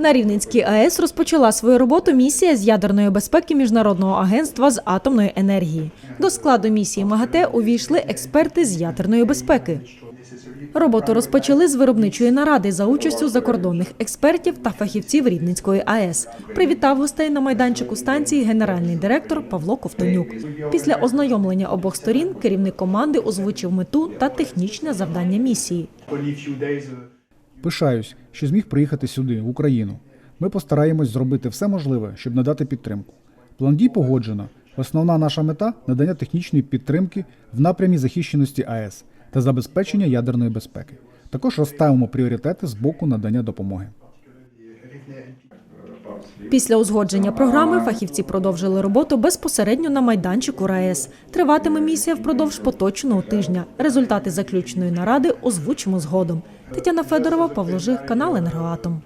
На Рівненській АЕС розпочала свою роботу місія з ядерної безпеки Міжнародного агентства з атомної енергії. До складу місії МАГАТЕ увійшли експерти з ядерної безпеки. Роботу розпочали з виробничої наради за участю закордонних експертів та фахівців Рівненської АЕС. Привітав гостей на майданчику станції генеральний директор Павло Ковтонюк. Після ознайомлення обох сторін керівник команди озвучив мету та технічне завдання місії. Пишаюсь, що зміг приїхати сюди, в Україну. Ми постараємось зробити все можливе, щоб надати підтримку. План дій погоджено. Основна наша мета надання технічної підтримки в напрямі захищеності АЕС та забезпечення ядерної безпеки. Також розставимо пріоритети з боку надання допомоги. Після узгодження програми фахівці продовжили роботу безпосередньо на майданчику РаЕС. Триватиме місія впродовж поточного тижня. Результати заключної наради озвучимо згодом. Тетяна Федорова, Павло Жих, канал Енергоатом.